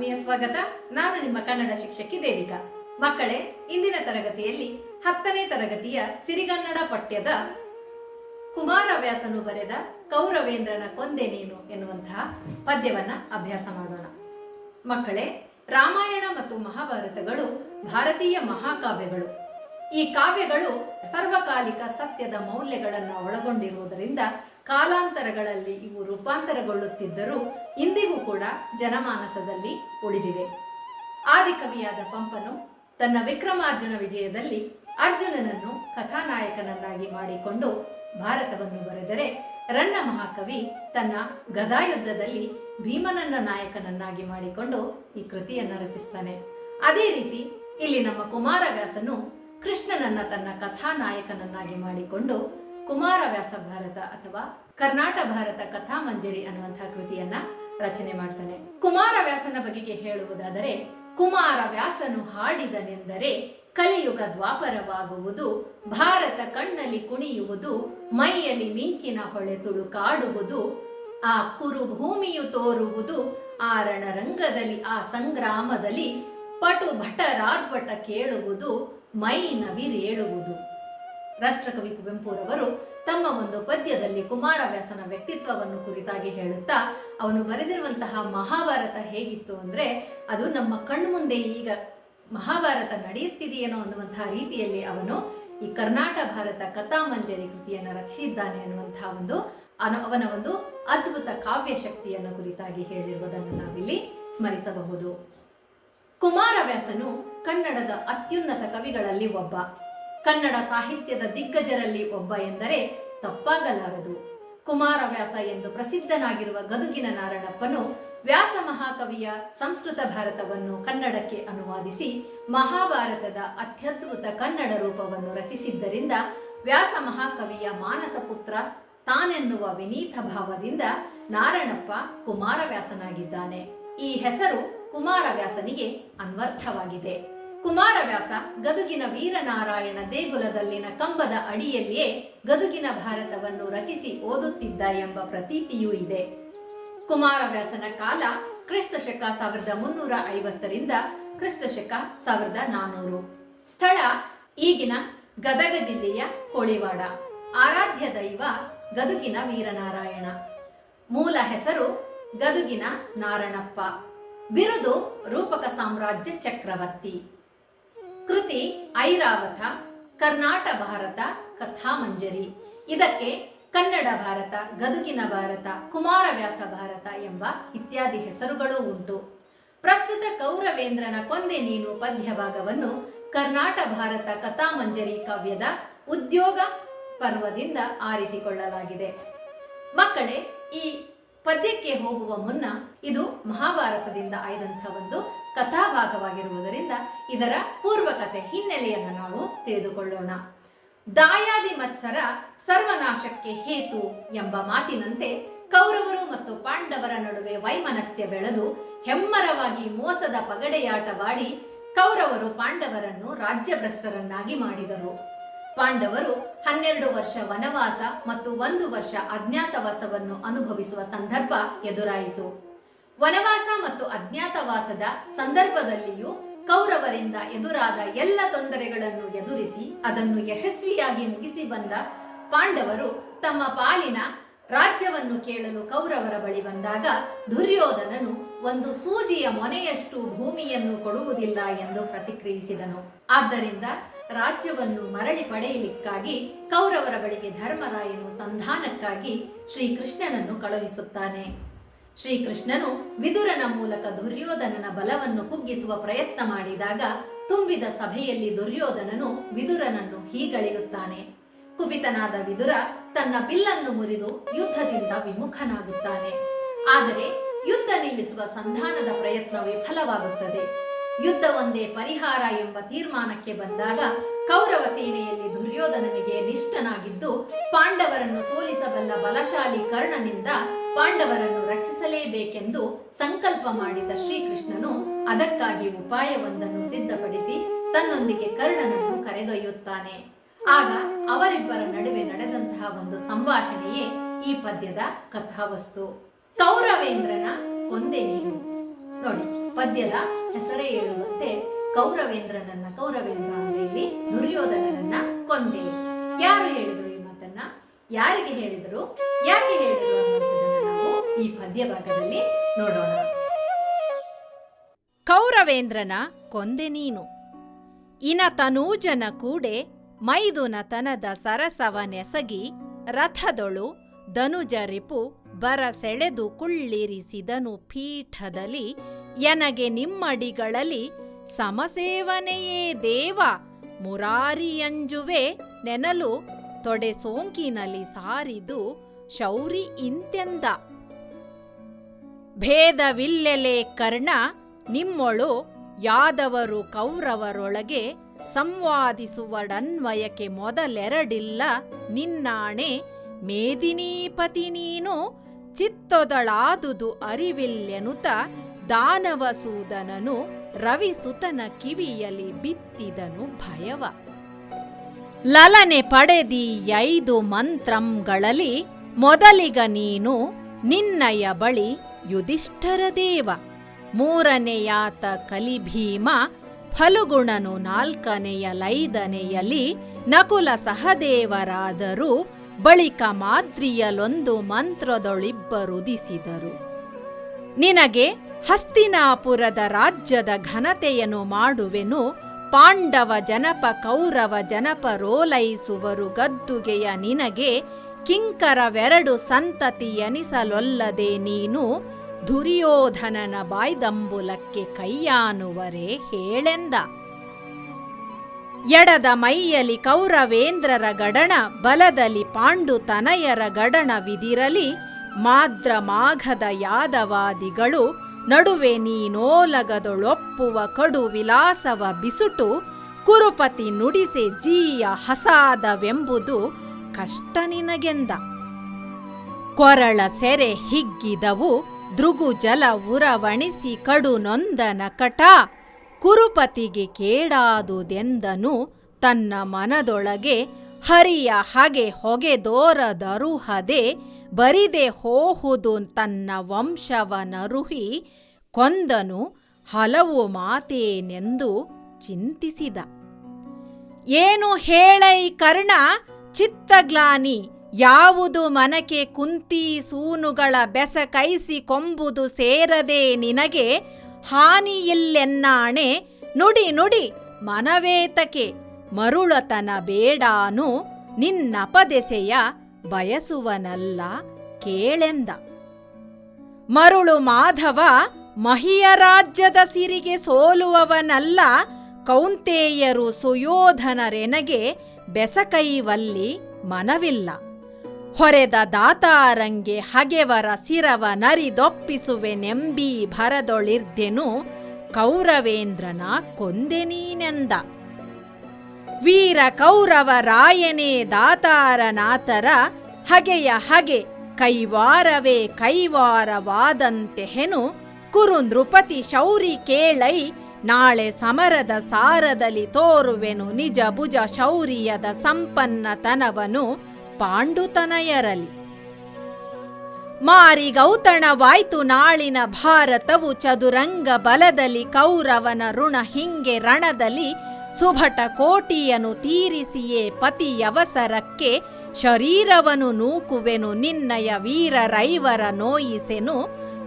ಆತ್ಮೀಯ ಸ್ವಾಗತ. ನಾನು ನಿಮ್ಮ ಕನ್ನಡ ಶಿಕ್ಷಕಿ ದೇವಿಕಾ. ಮಕ್ಕಳೇ, ಇಂದಿನ ತರಗತಿಯಲ್ಲಿ ಹತ್ತನೇ ತರಗತಿಯ ಸಿರಿಗನ್ನಡ ಪಠ್ಯದ ಕುಮಾರವ್ಯಾಸನು ಬರೆದ ಕೌರವೇಂದ್ರನ ಕೊಂದೆ ನೀನು ಎನ್ನುವಂತಹ ಪದ್ಯವನ್ನ ಅಭ್ಯಾಸ ಮಾಡೋಣ. ಮಕ್ಕಳೇ, ರಾಮಾಯಣ ಮತ್ತು ಮಹಾಭಾರತಗಳು ಭಾರತೀಯ ಮಹಾಕಾವ್ಯಗಳು. ಈ ಕಾವ್ಯಗಳು ಸರ್ವಕಾಲಿಕ ಸತ್ಯದ ಮೌಲ್ಯಗಳನ್ನು ಒಳಗೊಂಡಿರುವುದರಿಂದ ಕಾಲಾಂತರಗಳಲ್ಲಿ ಇವು ರೂಪಾಂತರಗೊಳ್ಳುತ್ತಿದ್ದರೂ ಇಂದಿಗೂ ಕೂಡ ಜನಮಾನಸದಲ್ಲಿ ಉಳಿದಿವೆ. ಆದಿಕವಿಯಾದ ಪಂಪನು ತನ್ನ ವಿಕ್ರಮಾರ್ಜುನ ವಿಜಯದಲ್ಲಿ ಅರ್ಜುನನನ್ನು ಕಥಾನಾಯಕನನ್ನಾಗಿ ಮಾಡಿಕೊಂಡು ಭಾರತವನ್ನು ಬರೆದರೆ ರನ್ನ ಮಹಾಕವಿ ತನ್ನ ಗದಾಯುದ್ಧದಲ್ಲಿ ಭೀಮನನ್ನ ನಾಯಕನನ್ನಾಗಿ ಮಾಡಿಕೊಂಡು ಈ ಕೃತಿಯನ್ನು ರಚಿಸ್ತಾನೆ. ಅದೇ ರೀತಿ ಇಲ್ಲಿ ನಮ್ಮ ಕುಮಾರವ್ಯಾಸನು ಕೃಷ್ಣನನ್ನ ತನ್ನ ಕಥಾನಾಯಕನನ್ನಾಗಿ ಮಾಡಿಕೊಂಡು ಕುಮಾರವ್ಯಾಸ ಭಾರತ ಅಥವಾ ಕರ್ನಾಟ ಭಾರತ ಕಥಾ ಮಂಜರಿ ಅನ್ನುವಂತಹ ಕೃತಿಯನ್ನ ರಚನೆ ಮಾಡ್ತಾನೆ. ಕುಮಾರವ್ಯಾಸನ ಬಗೆಗೆ ಹೇಳುವುದಾದರೆ ಕುಮಾರವ್ಯಾಸನು ಹಾಡಿದನೆಂದರೆ ಕಲಿಯುಗ ದ್ವಾಪರವಾಗುವುದು, ಭಾರತ ಕಣ್ಣಲ್ಲಿ ಕುಣಿಯುವುದು, ಮೈಯಲ್ಲಿ ಮಿಂಚಿನ ಹೊಳೆ ತುಳುಕಾಡುವುದು ಆ ಕುರು ಭೂಮಿಯು ತೋರುವುದು ಆ ರಣರಂಗದಲ್ಲಿ ಆ ಸಂಗ್ರಾಮದಲ್ಲಿ ಪಟು ಭಟರಾರ್ಭಟ ಕೇಳುವುದು, ಮೈ ನವಿರೇಳುವುದು. ರಾಷ್ಟ್ರಕವಿ ಕುವೆಂಪುರವರು ತಮ್ಮ ಒಂದು ಪದ್ಯದಲ್ಲಿ ಕುಮಾರವ್ಯಾಸನ ವ್ಯಕ್ತಿತ್ವವನ್ನು ಕುರಿತಾಗಿ ಹೇಳುತ್ತಾ, ಅವನು ಬರೆದಿರುವಂತಹ ಮಹಾಭಾರತ ಹೇಗಿತ್ತು ಅಂದ್ರೆ, ಅದು ನಮ್ಮ ಕಣ್ಮುಂದೆ ಈಗ ಮಹಾಭಾರತ ನಡೆಯುತ್ತಿದೆಯೇನೋ ಅನ್ನುವಂತಹ ರೀತಿಯಲ್ಲಿ ಅವನು ಈ ಕರ್ನಾಟ ಭಾರತ ಕಥಾಮಂಜರಿ ಕೃತಿಯನ್ನು ರಚಿಸಿದ್ದಾನೆ ಅನ್ನುವಂತಹ ಒಂದು ಅವನ ಒಂದು ಅದ್ಭುತ ಕಾವ್ಯ ಶಕ್ತಿಯನ್ನು ಕುರಿತಾಗಿ ಹೇಳಿರುವುದನ್ನು ನಾವಿಲ್ಲಿ ಸ್ಮರಿಸಬಹುದು. ಕುಮಾರವ್ಯಾಸನು ಕನ್ನಡದ ಅತ್ಯುನ್ನತ ಕವಿಗಳಲ್ಲಿ ಒಬ್ಬ. ಕನ್ನಡ ಸಾಹಿತ್ಯದ ದಿಗ್ಗಜರಲ್ಲಿ ಒಬ್ಬ ಎಂದರೆ ತಪ್ಪಾಗಲಾರದು. ಕುಮಾರವ್ಯಾಸ ಎಂದು ಪ್ರಸಿದ್ಧನಾಗಿರುವ ಗದುಗಿನ ನಾರಣಪ್ಪನು ವ್ಯಾಸ ಮಹಾಕವಿಯ ಸಂಸ್ಕೃತ ಭಾರತವನ್ನು ಕನ್ನಡಕ್ಕೆ ಅನುವಾದಿಸಿ ಮಹಾಭಾರತದ ಅತ್ಯದ್ಭುತ ಕನ್ನಡ ರೂಪವನ್ನು ರಚಿಸಿದ್ದರಿಂದ ವ್ಯಾಸ ಮಹಾಕವಿಯ ಮಾನಸ ಪುತ್ರ ತಾನೆನ್ನುವ ವಿನೀತ ಭಾವದಿಂದ ನಾರಣಪ್ಪ ಕುಮಾರವ್ಯಾಸನಾಗಿದ್ದಾನೆ. ಈ ಹೆಸರು ಕುಮಾರವ್ಯಾಸನಿಗೆ ಅನ್ವರ್ಥವಾಗಿದೆ. ಕುಮಾರವ್ಯಾಸ ಗದುಗಿನ ವೀರನಾರಾಯಣ ದೇಗುಲದಲ್ಲಿನ ಕಂಬದ ಅಡಿಯಲ್ಲಿಯೇ ಗದುಗಿನ ಭಾರತವನ್ನು ರಚಿಸಿ ಓದುತ್ತಿದ್ದ ಎಂಬ ಪ್ರತೀತಿಯೂ ಇದೆ. ಕುಮಾರವ್ಯಾಸನ ಕಾಲ ಕ್ರಿಸ್ತ ಶಕ ಸಾವಿರದ ಮುನ್ನೂರ ಐವತ್ತರಿಂದ ಕ್ರಿಸ್ತ ಶಕ ಸಾವಿರದ ನಾನೂರು. ಸ್ಥಳ ಈಗಿನ ಗದಗ ಜಿಲ್ಲೆಯ ಕೋಳಿವಾಡ. ಆರಾಧ್ಯ ದೈವ ಗದುಗಿನ ವೀರನಾರಾಯಣ. ಮೂಲ ಹೆಸರು ಗದುಗಿನ ನಾರಣಪ್ಪ. ಬಿರುದು ರೂಪಕ ಸಾಮ್ರಾಜ್ಯ ಚಕ್ರವರ್ತಿ. ಕೃತಿ ಐರಾವತ, ಕರ್ನಾಟ ಭಾರತ ಕಥಾಮಂಜರಿ ಇದಕ್ಕೆ ಕನ್ನಡ ಭಾರತ, ಗದುಗಿನ ಭಾರತ, ಕುಮಾರವ್ಯಾಸ ಭಾರತ ಎಂಬ ಇತ್ಯಾದಿ ಹೆಸರುಗಳೂ ಉಂಟು. ಪ್ರಸ್ತುತ ಕೌರವೇಂದ್ರನ ಕೊಂದೆ ನೀನು ಪದ್ಯ ಭಾಗವನ್ನು ಕರ್ನಾಟ ಭಾರತ ಕಥಾಮಂಜರಿ ಕಾವ್ಯದ ಉದ್ಯೋಗ ಪರ್ವದಿಂದ ಆರಿಸಿಕೊಳ್ಳಲಾಗಿದೆ. ಮಕ್ಕಳೇ, ಈ ಪದ್ಯಕ್ಕೆ ಹೋಗುವ ಮುನ್ನ ಇದು ಮಹಾಭಾರತದಿಂದ ಆಯ್ದಂಥ ಒಂದು ಕಥಾಭಾಗವಾಗಿರುವುದರಿಂದ ಇದರ ಪೂರ್ವಕತೆ ಹಿನ್ನೆಲೆಯನ್ನು ನಾವು ತಿಳಿದುಕೊಳ್ಳೋಣ. ದಾಯಾದಿ ಮತ್ಸರ ಸರ್ವನಾಶಕ್ಕೆ ಹೇತು ಎಂಬ ಮಾತಿನಂತೆ ಕೌರವರು ಮತ್ತು ಪಾಂಡವರ ನಡುವೆ ವೈಮನಸ್ಯ ಬೆಳೆದು ಹೆಮ್ಮರವಾಗಿ ಮೋಸದ ಪಗಡೆಯಾಟವಾಡಿ ಕೌರವರು ಪಾಂಡವರನ್ನು ರಾಜ್ಯಭ್ರಷ್ಟರನ್ನಾಗಿ ಮಾಡಿದರು. ಪಾಂಡವರು ಹನ್ನೆರಡು ವರ್ಷ ವನವಾಸ ಮತ್ತು ಒಂದು ವರ್ಷ ಅಜ್ಞಾತವಾಸವನ್ನು ಅನುಭವಿಸುವ ಸಂದರ್ಭ ಎದುರಾಯಿತು. ವನವಾಸ ಮತ್ತು ಅಜ್ಞಾತವಾಸದ ಸಂದರ್ಭದಲ್ಲಿಯೂ ಕೌರವರಿಂದ ಎದುರಾದ ಎಲ್ಲ ತೊಂದರೆಗಳನ್ನು ಎದುರಿಸಿ ಅದನ್ನು ಯಶಸ್ವಿಯಾಗಿ ಮುಗಿಸಿ ಬಂದ ಪಾಂಡವರು ತಮ್ಮ ಪಾಲಿನ ರಾಜ್ಯವನ್ನು ಕೇಳಲು ಕೌರವರ ಬಳಿ ಬಂದಾಗ ದುರ್ಯೋಧನನು ಒಂದು ಸೂಜಿಯ ಮೊನೆಯಷ್ಟು ಭೂಮಿಯನ್ನು ಕೊಡುವುದಿಲ್ಲ ಎಂದು ಪ್ರತಿಕ್ರಿಯಿಸಿದನು. ಆದ್ದರಿಂದ ರಾಜ್ಯವನ್ನು ಮರಳಿ ಪಡೆಯಲಿಕ್ಕಾಗಿ ಕೌರವರ ಬಳಿಗೆ ಧರ್ಮರಾಯನು ಸಂಧಾನಕ್ಕಾಗಿ ಶ್ರೀಕೃಷ್ಣನನ್ನು ಕಳುಹಿಸುತ್ತಾನೆ. ಶ್ರೀಕೃಷ್ಣನು ವಿದುರನ ಮೂಲಕ ದುರ್ಯೋಧನನ ಬಲವನ್ನು ಕುಗ್ಗಿಸುವ ಪ್ರಯತ್ನ ಮಾಡಿದಾಗ ತುಂಬಿದ ಸಭೆಯಲ್ಲಿ ದುರ್ಯೋಧನನು ವಿದುರನನ್ನು ಹೀಗಳಿರುತ್ತಾನೆ ಕುಪಿತನಾದ ವಿದುರ ತನ್ನ ಬಿಲ್ಲನ್ನು ಮುರಿದು ಯುದ್ಧದಿಂದ ವಿಮುಖನಾಗುತ್ತಾನೆ. ಆದರೆ ಯುದ್ಧ ನಿಲ್ಲಿಸುವ ಸಂಧಾನದ ಪ್ರಯತ್ನ ವಿಫಲವಾಗುತ್ತದೆ. ಯುದ್ಧ ಒಂದೇ ಪರಿಹಾರ ಎಂಬ ತೀರ್ಮಾನಕ್ಕೆ ಬಂದಾಗ ಕೌರವ ಸೇನೆಯಲ್ಲಿ ದುರ್ಯೋಧನನಿಗೆ ನಿಷ್ಠನಾಗಿದ್ದು ಪಾಂಡವರನ್ನು ಸೋಲಿಸಬಲ್ಲ ಬಲಶಾಲಿ ಕರ್ಣನಿಂದ ಪಾಂಡವರನ್ನು ರಕ್ಷಿಸಲೇಬೇಕೆಂದು ಸಂಕಲ್ಪ ಮಾಡಿದ ಶ್ರೀಕೃಷ್ಣನು ಅದಕ್ಕಾಗಿ ಉಪಾಯವೊಂದನ್ನು ಸಿದ್ಧಪಡಿಸಿ ತನ್ನೊಂದಿಗೆ ಕರ್ಣನನ್ನು ಕರೆದೊಯ್ಯುತ್ತಾನೆ. ಆಗ ಅವರಿಬ್ಬರ ನಡುವೆ ನಡೆದಂತಹ ಒಂದು ಸಂಭಾಷಣೆಯೇ ಈ ಪದ್ಯದ ಕಥಾವಸ್ತು. ಕೌರವೇಂದ್ರನ ಕೊಂದೆ ನೀನು ನೋಡಿ, ಪದ್ಯದ ಹೆಸರೇ ಹೇಳುವಂತೆ ಕೌರವೇಂದ್ರನನ್ನ ಕೌರವೇಂದ್ರ ಇಲ್ಲಿ ದುರ್ಯೋಧನನನ್ನ ಕೊಂದೆ. ಯಾರು ಹೇಳಿದರು ಈ ಮಾತನ್ನ? ಯಾರಿಗೆ ಹೇಳಿದರು? ಈ ಪದ್ಯ ಭಾಗದಲ್ಲಿ ನೋಡೋಣ. ಕೌರವೇಂದ್ರನ ಕೊಂದೆ ನೀನು. ಇನ ತನೂಜನ ಕೂಡೆ ಮೈದುನತನದ ಸರಸವನೆಸಗಿ ರಥದೊಳು ಧನುಜರಿಪು ಬರ ಸೆಳೆದು ಕುಳ್ಳಿರಿಸಿದನು ಪೀಠದಲ್ಲಿ ಎನಗೆ ನಿಮ್ಮಡಿಗಳಲ್ಲಿ ಸಮಸೇವನೆಯೇ ದೇವ ಮುರಾರಿಯಂಜುವೆ ನೆನಲು ತೊಡೆ ಸೋಂಕಿನಲ್ಲಿ ಸಾರಿದು ಶೌರಿ ಇಂತೆಂದ. ಭೇದವಿಲ್ಲೆಲೆ ಕರ್ಣ ನಿಮ್ಮೊಳು ಯಾದವರು ಕೌರವರೊಳಗೆ ಸಂವಾದಿಸುವಡನ್ವಯಕ್ಕೆ ಮೊದಲೆರಡಿಲ್ಲ ನಿನ್ನಾಣೆ ಮೇದಿನೀಪತಿ ನೀನು ಚಿತ್ತೊದಳಾದುದು ಅರಿವಿಲ್ಲೆನುತ ದಾನವಸೂದನನು ರವಿಸುತನ ಕಿವಿಯಲಿ ಬಿತ್ತಿದನು ಭಯವ. ಲಲನೆ ಪಡೆದಿ ಐದು ಮಂತ್ರಂಗಳಲ್ಲಿ ಮೊದಲಿಗ ನೀನು ನಿನ್ನಯ ಬಳಿ ಯುಧಿಷ್ಠರ ದೇವ. ಮೂರನೆಯಾತ ಕಲಿಭೀಮ, ಫಲುಗುಣನು ನಾಲ್ಕನೆಯ ಲೈದನೆಯಲ್ಲಿ ನಕುಲ ಸಹದೇವರಾದರೂ, ಬಳಿಕ ಮಾದ್ರಿಯಲೊಂದು ಮಂತ್ರದೊಳಿಬ್ಬರುದಿಸಿದರು. ನಿನಗೆ ಹಸ್ತಿನಾಪುರದ ರಾಜ್ಯದ ಘನತೆಯನ್ನು ಮಾಡುವೆನು, ಪಾಂಡವ ಜನಪ ಕೌರವ ಜನಪ ರೋಲೈಸುವರು ಗದ್ದುಗೆಯ ನಿನಗೆ ಕಿಂಕರವೆರಡು ಸಂತತಿ ಎನಿಸಲೊಲ್ಲದೆ ನೀನು ದುರ್ಯೋಧನನ ಬಾಯ್ದಂಬುಲಕ್ಕೆ ಕೈಯಾನುವರೆ ಹೇಳೆಂದ. ಎಡದ ಮೈಯಲಿ ಕೌರವೇಂದ್ರರ ಗಡಣ, ಬಲದಲ್ಲಿ ಪಾಂಡು ತನಯರ ಗಡಣವಿದಿರಲಿ ಮಾದ್ರ ಮಾಘದ ಯಾದವಾದಿಗಳು ನಡುವೆ ನೀನೋಲಗದೊಳೊಪ್ಪುವ ಕಡು ವಿಲಾಸವ ಬಿಸುಟು, ಕುರುಪತಿ ನುಡಿಸೆ ಜೀಯ ಹಸಾದವೆಂಬುದು ಕಷ್ಟ ನಿನಗೆಂದ ಕೊರಳ ಸೆರೆ ಹಿಗ್ಗಿದವು, ದೃಗು ಜಲ ಉರವಣಿಸಿ ಕಡು ನೊಂದನ ಕಟ. ಕುರುಪತಿಗೆ ಕೇಡಾದುದೆಂದನು, ತನ್ನ ಮನದೊಳಗೆ ಹರಿಯ ಹಗೆ ಹೊಗೆದೋರದರುಹದೆ ಬರಿದೆ ಹೋಹುದು ತನ್ನ ವಂಶವನರುಹಿ ಕೊಂದನು, ಹಲವು ಮಾತೇನೆಂದು ಚಿಂತಿಸಿದ. ಏನು ಹೇಳೈ ಕರ್ಣ? ಚಿತ್ತಗ್ಲಾನಿ, ಯಾವುದು ಮನಕೆ ಕುಂತಿ ಸೂನುಗಳ ಬೆಸ ಕೈಸಿ ಕೊಂಬುದು ಸೇರದೆ ನಿನಗೆ ಹಾನಿಯಿಲ್ಲೆನ್ನಾಣೆ ನುಡಿ ನುಡಿ, ಮನವೇತಕೆ, ಮರುಳತನ ಬೇಡಾನು ನಿನ್ನಪದೆಸೆಯ ಬಯಸುವನಲ್ಲ ಕೇಳೆಂದ. ಮರುಳು ಮಾಧವ, ಮಹಿಯ ರಾಜ್ಯದ ಸಿರಿಗೆ ಸೋಲುವವನಲ್ಲ, ಕೌಂತೇಯರು ಸುಯೋಧನರೆನಗೆ ಬೆಸಕೈವಲ್ಲಿ ಮನವಿಲ್ಲ. ಹೊರೆದ ದಾತಾರಂಗೆ ಹಗೆವರ ಸಿರವ ನರಿದೊಪ್ಪಿಸುವೆನೆಂಬೀ ಭರದೊಳಿರ್ದೆನು, ಕೌರವೇಂದ್ರನ ಕೊಂದೆನೀನೆಂದ ವೀರ ಕೌರವ ರಾಯನೇ ದಾತಾರನಾಥರ, ಹಗೆಯ ಹಗೆ ಕೈವಾರವೇ ಕೈವಾರವಾದಂತೆ ಹೆನು ಕುರು ನೃಪತಿ ಶೌರಿ ಕೇಳೈ ನಾಳೆ ಸಮರದ ಸಾರದಲ್ಲಿ ತೋರುವೆನು ನಿಜ ಭುಜ ಶೌರ್ಯದ ಸಂಪನ್ನತನವನು ಪಾಂಡುತನಯರಲಿ ಮಾರಿ ಗೌತಣವಾಯ್ತು ನಾಳಿನ ಭಾರತವು ಚದುರಂಗ ಬಲದಲ್ಲಿ ಕೌರವನ ಋಣ ಹಿಂಗೆ ರಣದಲ್ಲಿ ಸುಭಟ ಕೋಟಿಯನು ತೀರಿಸಿಯೇ ಪತಿಯವಸರಕ್ಕೆ ಶರೀರವನು ನೂಕುವೆನು ನಿನ್ನಯ ವೀರರೈವರ ನೋಯಿಸೆನು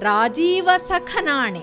ರಾಜೀವ ಸಖನಾಣೆ